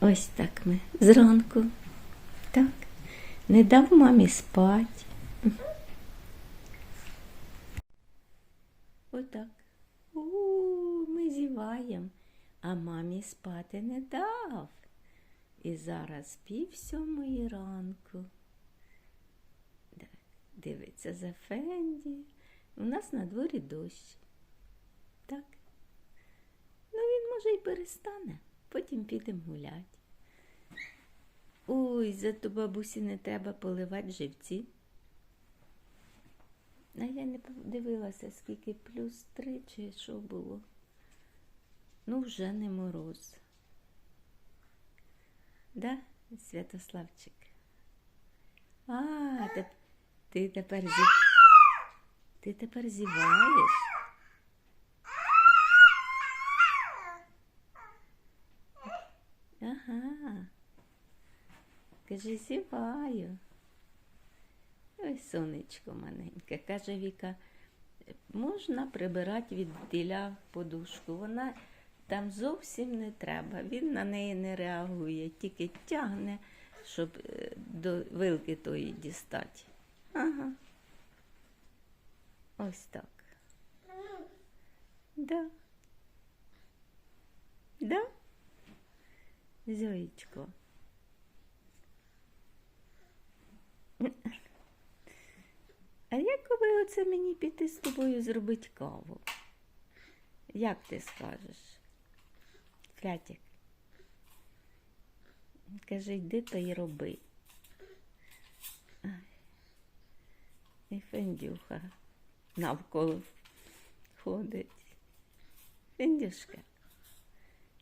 Ось так ми зранку. Так. Не дав мамі спать. Отак. У, ми зіваємо, а мамі спати не дав. І зараз пів сьомої ранку. Да, Дивиться за Фенді. У нас на дворі дощ. Так. Ну, він може й перестане, потім підемо гуляти. Ой, зато бабусі не треба поливати живці. А я не подивилася, скільки плюс три чи що було. Ну, вже не мороз. Да, Святославчик? А, ти тепер зі... Ти тепер зіваєш? Ага. Каже, зіваю. Ой, сонечко маленьке. Каже Віка, можна прибирати від тіля подушку. Вона там зовсім не треба. Він на неї не реагує, тільки тягне, щоб е, до вилки тої дістати. Ага. Ось так. Да. Да? Зоєчко. А як би оце мені піти з тобою зробити каву? Як ти скажеш? Флятик. Каже, йди та й роби. І Фендюха навколо ходить. Фендюшка,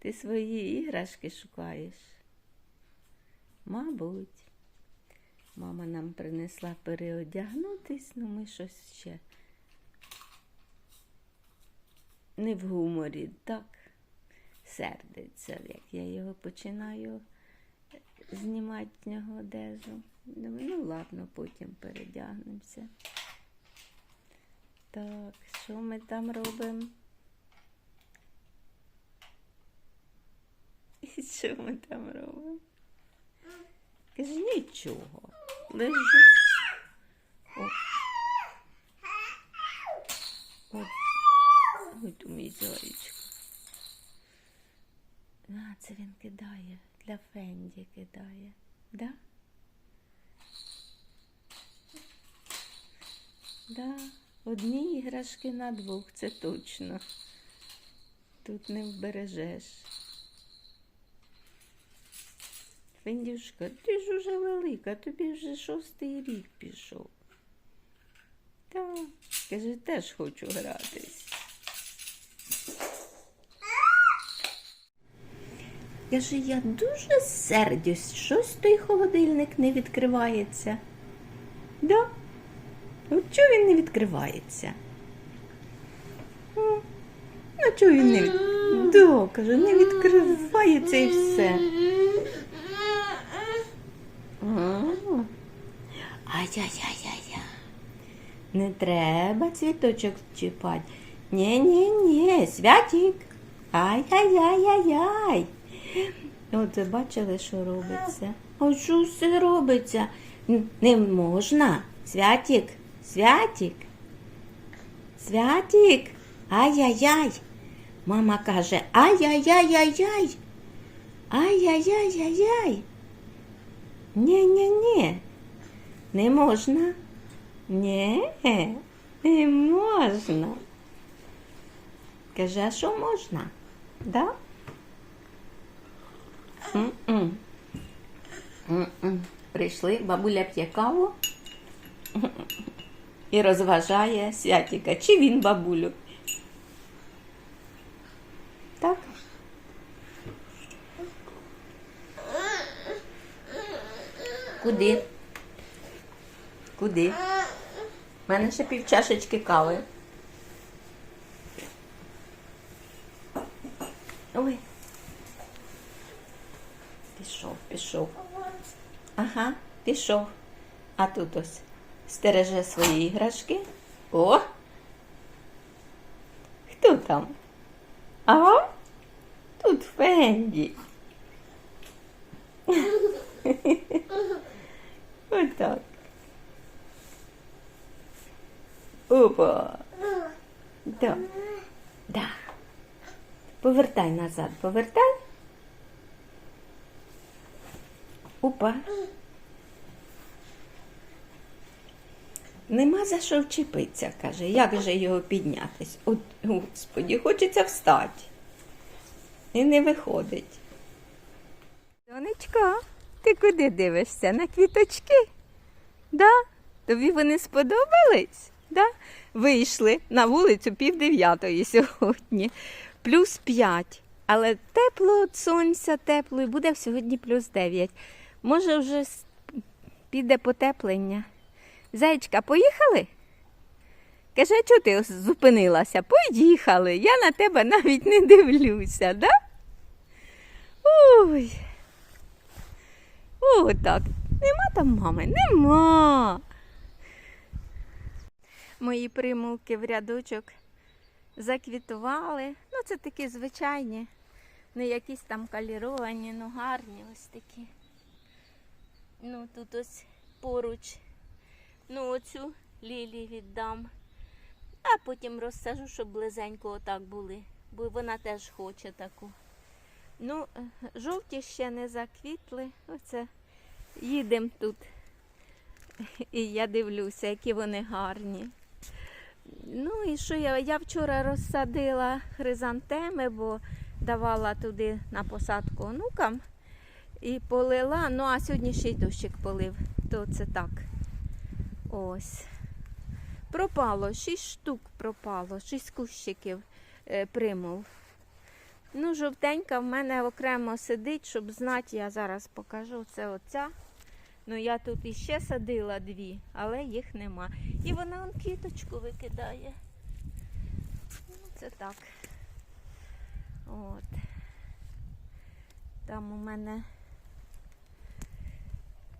ти свої іграшки шукаєш? Мабуть. Мама нам принесла переодягнутись, ну ми щось ще не в гуморі, так сердиться, як я його починаю знімати з нього одежу. Думаю, ну ладно, потім передягнемося. Так, що ми там робимо? що ми там робимо? Каже, нічого. Лежу. О. От. Ой, ту мій зайчик. А, це він кидає. Для Фенді кидає. Да? Да. Одні іграшки на двох, це точно. Тут не вбережеш. Фендюшка, ти ж уже велика, тобі вже шостий рік пішов. Так, каже, теж хочу гратись. Каже, я дуже сердюсь, щось той холодильник не відкривається. Да? От чого він не відкривається? Ну, чого він не від... Да, каже, не відкривається і все. Ай-яй-яй-яй. Не треба цвіточок чіпати. Ні-ні-ні, святік. Ай-яй-яй-яй-яй. От ви бачили, що робиться? А що все робиться? Не можна. Святік, святік. Святік. Ай-яй-яй. Мама каже, ай-яй-яй-яй-яй. Ай-яй-яй-яй-яй. Ні-ні-ні. Не можна. Ні, не можна. Каже, а що можна? Да? Прийшли, бабуля п'є каву і розважає святіка. Чи він бабулю? Так? Куди? Куди? У мене ще пів чашечки кави. Ой. Пішов, пішов. Ага, пішов. А тут ось стереже свої іграшки. О! Хто там? А? Тут Фенді. Отак. Опа. Да. Да. Повертай назад, повертай. Опа. Нема за що вчепитися, каже. Як же його піднятись? От, господі, хочеться встати. І не виходить. Донечко, ти куди дивишся? На квіточки? Да? Тобі вони сподобались? Да? Вийшли на вулицю пів дев'ятої сьогодні. Плюс п'ять. Але тепло сонця, тепло, і буде сьогодні плюс дев'ять. Може, вже піде потеплення. Зайчка, поїхали? Каже, а чого ти зупинилася? Поїхали. Я на тебе навіть не дивлюся, да? Ой. О. Нема там мами? Нема. Мої примулки в рядочок заквітували. Ну, це такі звичайні, не якісь там каліровані, ну гарні ось такі. Ну, тут ось поруч. Ну, оцю лілі віддам. А потім розсажу, щоб близенько отак були, бо вона теж хоче таку. Ну, жовті ще не заквітли. Оце їдемо тут. І я дивлюся, які вони гарні. Ну і що я? Я вчора розсадила хризантеми, бо давала туди на посадку онукам і полила. Ну, а сьогодні ще й дощик полив. То це так. Ось. Пропало, шість штук пропало, шість кущиків е, примул. Ну, жовтенька в мене окремо сидить, щоб знати, я зараз покажу. Це оця. Ну, я тут іще садила дві, але їх нема. І вона он квіточку викидає. Ну, це так. От. Там у мене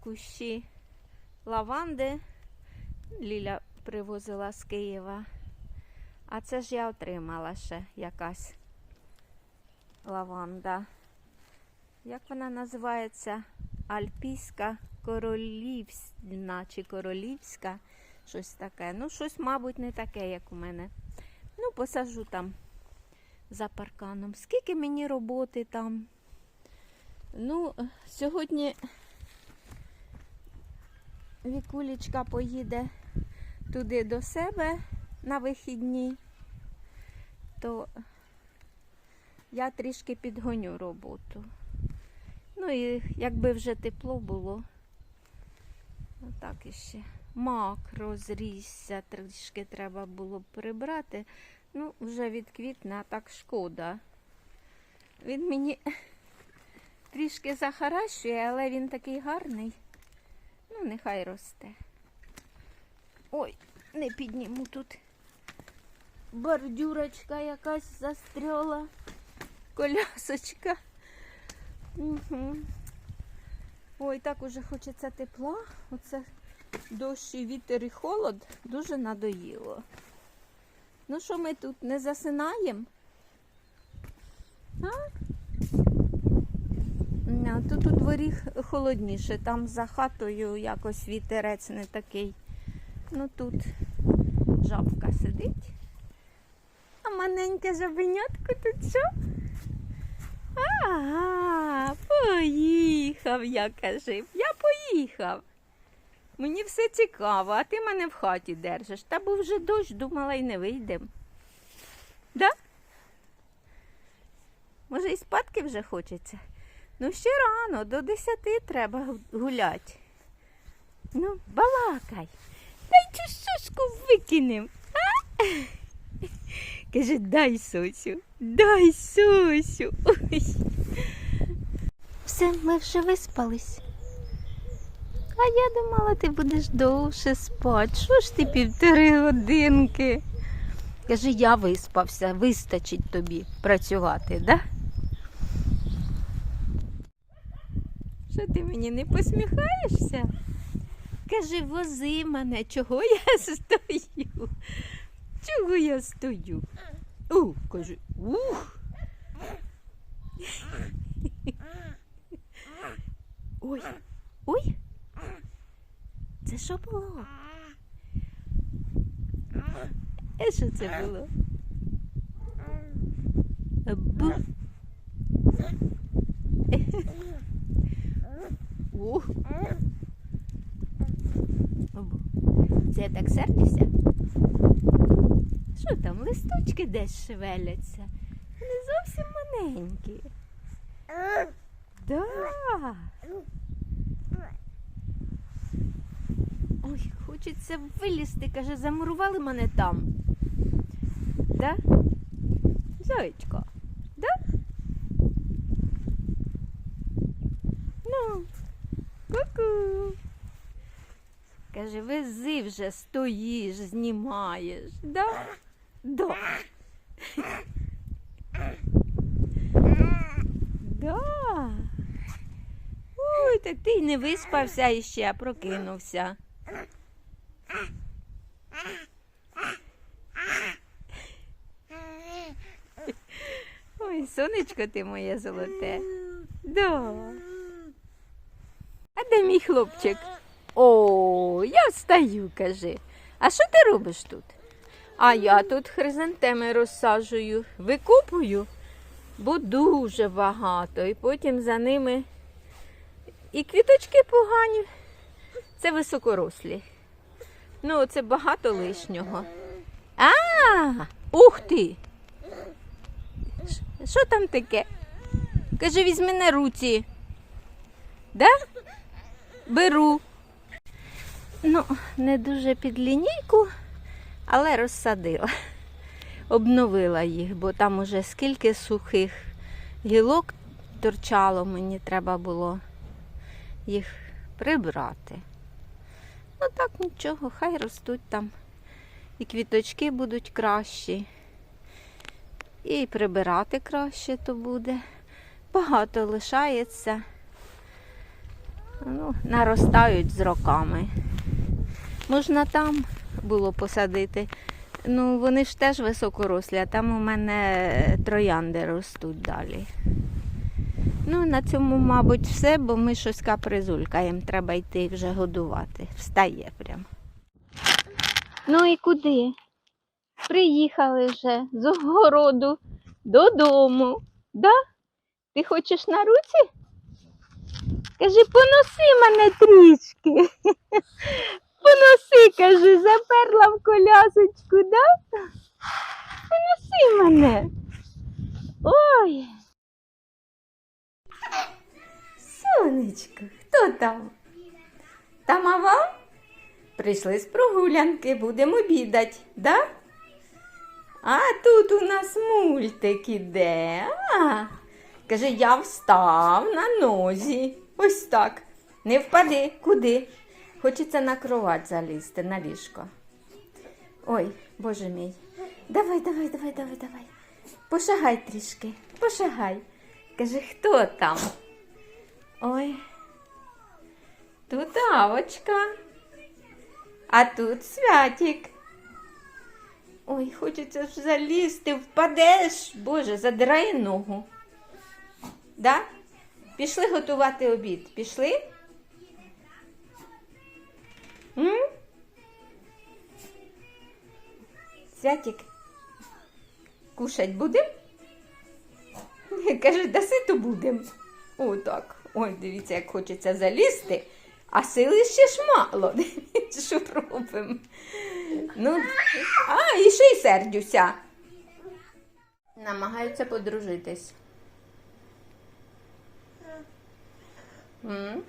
кущі лаванди. Ліля привозила з Києва. А це ж я отримала ще якась лаванда. Як вона називається? Альпійська королівська чи королівська, щось таке. Ну, щось, мабуть, не таке, як у мене. Ну, посажу там за парканом. Скільки мені роботи там? Ну, сьогодні Вікулічка поїде туди до себе на вихідні, то я трішки підгоню роботу. Ну і якби вже тепло було, отак іще. Мак розрісся, трішки треба було прибрати. Ну, вже відквітне, а так шкода. Він мені трішки захаращує, але він такий гарний. Ну, нехай росте. Ой, не підніму тут. Бордюрочка якась застряла. Колясочка. Угу. Ой, так уже хочеться тепла. Оце дощ і вітер і холод дуже надоїло. Ну що ми тут не засинаємо? Тут у дворі холодніше, там за хатою якось вітерець не такий. Ну тут жабка сидить. А маленьке жабенятко тут що? Ага, поїхав, я кажи. Я поїхав. Мені все цікаво, а ти мене в хаті держиш. Та був вже дощ, думала і не вийдемо. Да? Може, і спадки вже хочеться? Ну, ще рано, до десяти треба гуляти. Ну, балакай. Дай цю соску викинем. А? Каже, дай сосю, дай сосю. Ой. Все, ми вже виспались. А я думала, ти будеш довше спати. Що ж ти півтори годинки? Каже, я виспався, вистачить тобі працювати, да? Що ти мені не посміхаєшся? Каже, вози мене, чого я стою? Чого я стою? У, каже, ух. Ой. Ой. Це що було? Е, що це було? Бу. Ух. Це я так сердюся? Що там, листочки десь шевеляться? Вони зовсім маленькі. Да. Ой, хочеться вилізти, каже, замурували мене там. Да? Зайчко, да? Ну, ку-ку. Каже, вези вже стоїш, знімаєш, да? Да. Да. Ой, так ти й не виспався іще, а прокинувся. Ой, сонечко ти моє золоте. Да. А де мій хлопчик? О, я встаю, каже. А що ти робиш тут? А я тут хризантеми розсаджую, викупую, бо дуже багато. І потім за ними і квіточки погані. Це високорослі. Ну, це багато лишнього. А, ух ти! Що там таке? Каже, візьми на руці. Да? Беру. Ну, не дуже під лінійку, але розсадила. Обновила їх, бо там уже скільки сухих гілок торчало, мені треба було їх прибрати. Ну так нічого, хай ростуть там. І квіточки будуть кращі. І прибирати краще то буде. Багато лишається. Ну, наростають з роками. Можна там було посадити. Ну, вони ж теж високорослі, а там у мене троянди ростуть далі. Ну, на цьому, мабуть, все, бо ми щось капризулькаємо. Треба йти вже годувати. Встає прям. Ну і куди? Приїхали вже з огороду додому. Да? Ти хочеш на руці? Кажи, поноси мене трішки. Поноси, кажи, заперла в колясочку, да? Поноси мене. Ой. Сонечко, хто там? Там ава? Прийшли з прогулянки, будемо обідати, да? А тут у нас мультик іде. А, каже, я встав на нозі. Ось так. Не впади, куди? Хочеться на кровать залізти, на ліжко. Ой, боже мій. Давай, давай, давай, давай, давай. Пошагай трішки, пошагай. Каже, хто там? Ой. Тут авочка. А тут святик. Ой, хочеться ж залізти, впадеш. Боже, задирає ногу. Да? Пішли готувати обід. Пішли? М? Святик, кушать будем? Каже, даси то будем. О, так. Ой, дивіться, як хочеться залізти, а сили ще ж мало. Дивіться, що робимо. Ну, а, і ще й сердюся. Намагаються подружитись. М?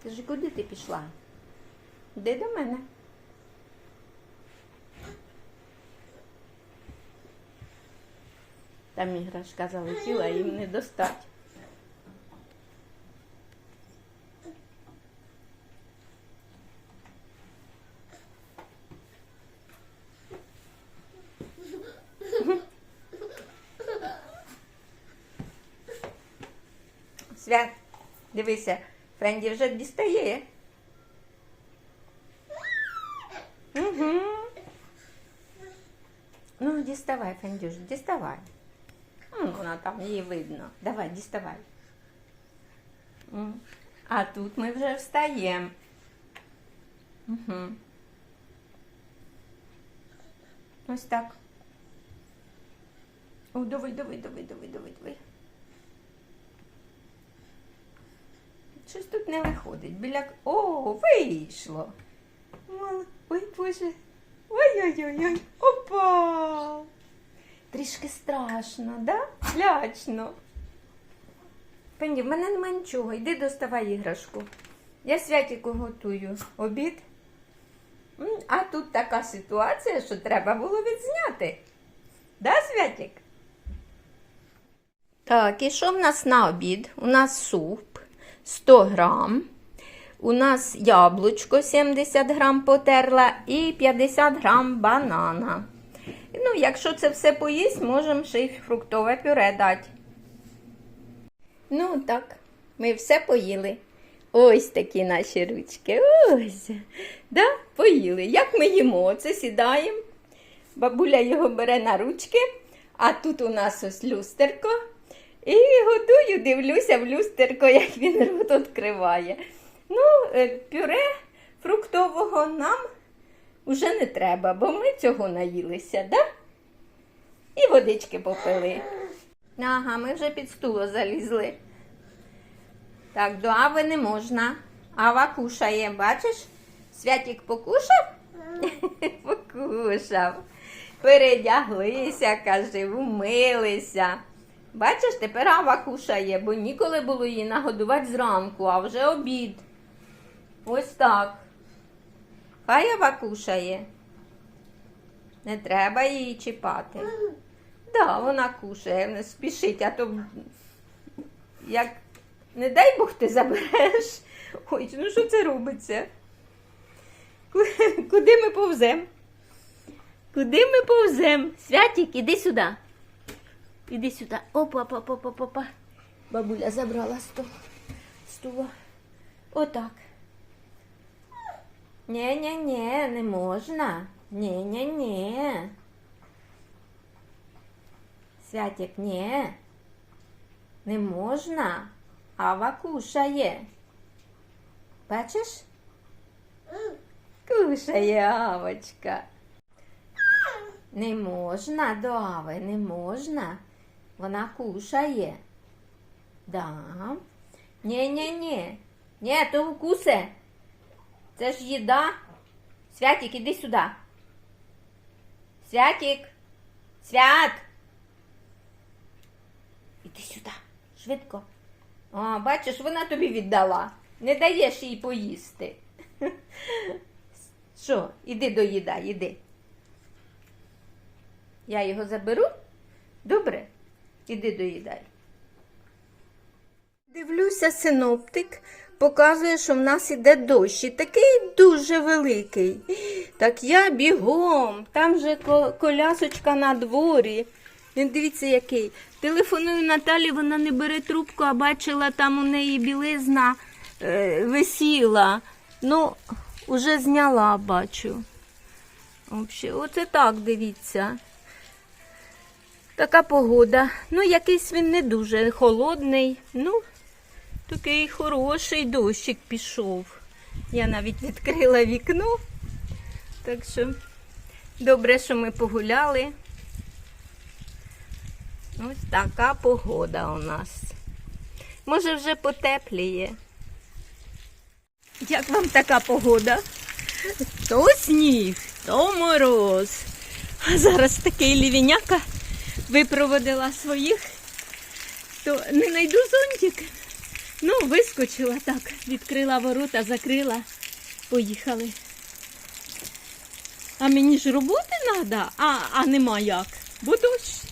Скажи, куди ти пішла? Де до мене? Там іграшка залетіла, їм не достать. Свят, Дивися, Фенді вже дістає. Угу. Ну, діставай, Фендюш, діставай. М, Вона там її видно. Давай, діставай. М. А тут ми вже встаємо. Угу. Ось так. О, давай, давай, давай, давай, давай, давай. Щось тут не виходить. Біля... О, вийшло. Ой, Боже. Ой-ой-ой. Опа. Трішки страшно, да? Лячно. Пенді, в мене нема нічого. Йди доставай іграшку. Я святіку готую обід. А тут така ситуація, що треба було відзняти. Да, Святік? Так, і що в нас на обід? У нас суп 100 грам. У нас яблучко 70 грам потерла і 50 грам банана. Ну, якщо це все поїсть, можемо ще й фруктове пюре дати. Ну, так, ми все поїли. Ось такі наші ручки. Ось. Да, поїли. Як ми їмо? Це сідаємо. Бабуля його бере на ручки, а тут у нас ось люстерко. І готую, дивлюся в люстерко, як він рот відкриває. Ну, е, пюре фруктового нам вже не треба, бо ми цього наїлися, да? І водички попили. Ага, ми вже під стуло залізли. Так, до Ави не можна. Ава кушає, бачиш? Святік покушав? Покушав. Передяглися, каже, вмилися. Бачиш, тепер Ава кушає, бо ніколи було її нагодувати зранку, а вже обід. Ось так. Хай Ава кушає. Не треба її чіпати. Да, вона кушає, не спішить, а то як не дай Бог ти забереш. Ой, ну що це робиться? Куди ми повземо? Куди ми повземо? Святік, іди сюди. Іди сюди. Опа, опа, опа, опа, опа. Бабуля забрала сто. Стула. Отак. Ні-ні-ні, не можна. Ні-ні-ні. Святік, ні. Не можна. Ава кушає. Бачиш? Кушає Авочка. Не можна до Ави, не можна. Вона кушає. Да. Ні-ні-ні. Ні, то вкусе. Це ж їда. Святік, іди сюди. Святік. Свят. Іди сюди. Швидко. А, бачиш, вона тобі віддала. Не даєш їй поїсти. Що, іди доїдай, іди. Я його заберу? Добре? Іди доїдай. Дивлюся, синоптик показує, що в нас іде дощ. І такий дуже великий. Так я бігом, там же колясочка на дворі. Він дивіться, який. Телефоную Наталі, вона не бере трубку, а бачила, там у неї білизна е, висіла. Ну, уже зняла, бачу. Взагалі, оце так, дивіться. Така погода. Ну, якийсь він не дуже холодний. Ну, такий хороший дощик пішов. Я навіть відкрила вікно. Так що добре, що ми погуляли. Ось така погода у нас. Може, вже потепліє. Як вам така погода? То сніг, то мороз. А зараз такий лівіняка випроводила своїх, то не знайду зонтик. Ну, вискочила так, відкрила ворота, закрила, поїхали. А мені ж роботи треба, а, а нема як, бо дощ.